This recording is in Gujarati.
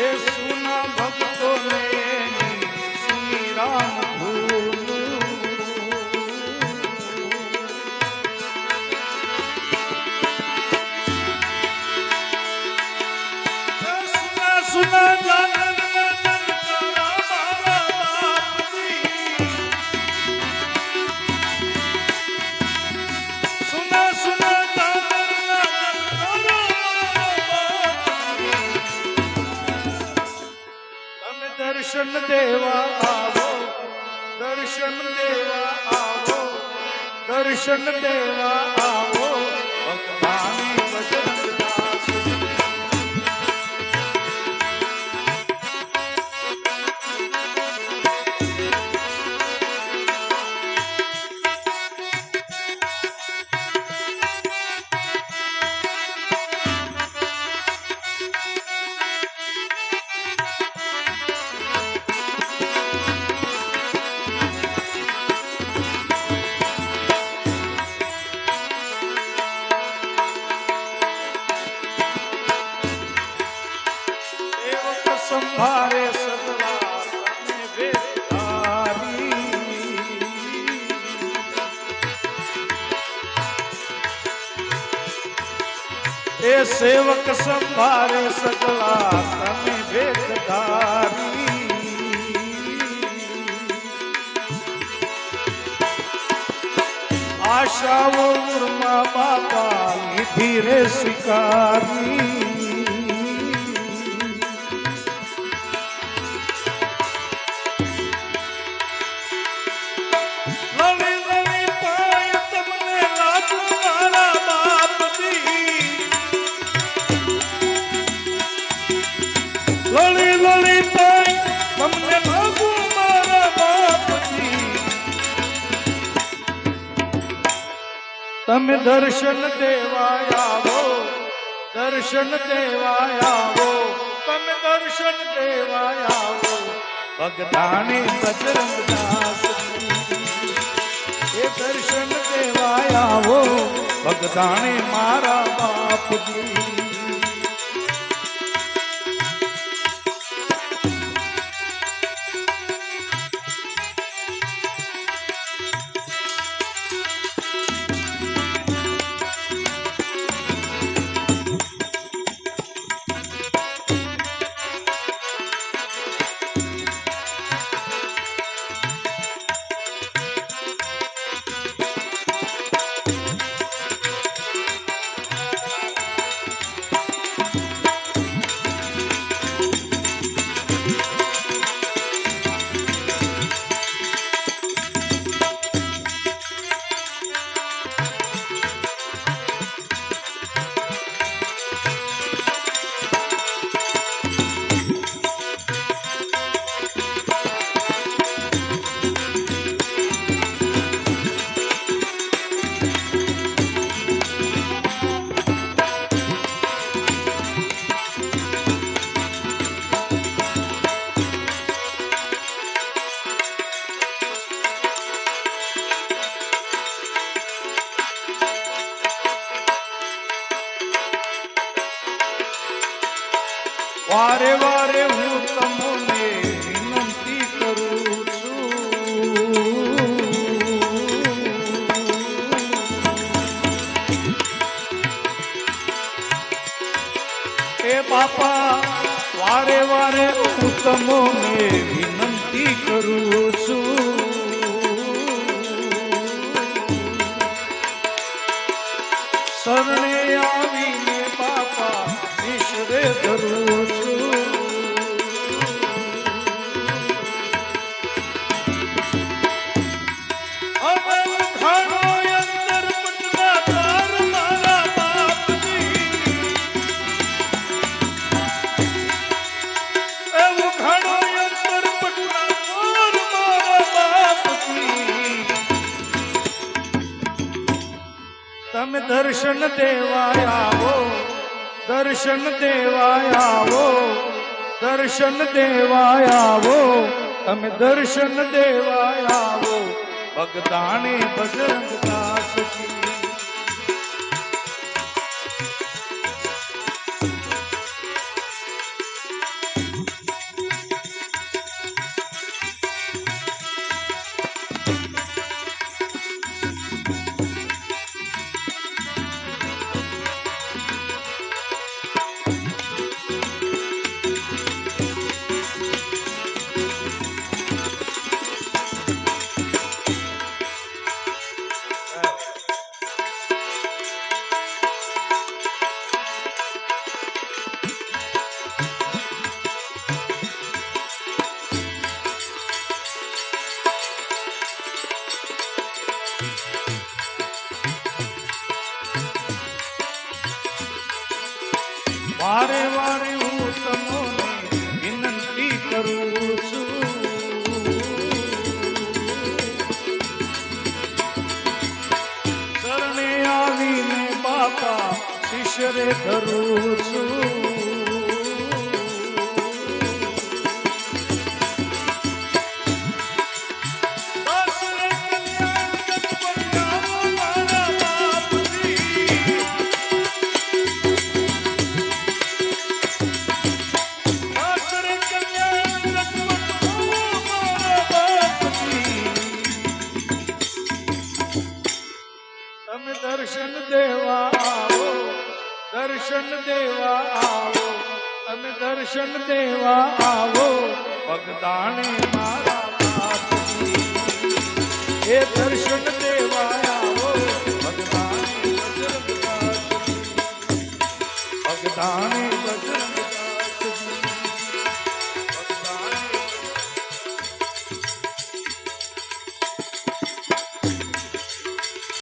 એ દર્શન દેવા આવો દર્શન દેવા આવો દર્શન દેવા આવો. ભગવાન એ સેવક સંભારે સગલા તમે વેદધારી આશાઓ બાપા લીધી રે શિકારી તમે દર્શન દેવા આવો, દર્શન દેવા આવો, તમે દર્શન દેવા આવો. ભગદાણી બજરંગ દાસ એ દર્શન દેવા આવો ભગદાણી મારા બાપજી તમને વિનંતી કરું છું. શરણે આવીને બાપા ઈશ્વરે ધરું દર્શન દેવા આવો દર્શન દેવા આવો દર્શન દેવા આવો તમે દર્શન દેવા આવો દર્શન દેવા આવો, દર્શન દેવા આવો તમે દર્શન દેવા આવો ભગદાણે મારા એ દર્શન દેવા આવો ભગદાણે ભગદાણે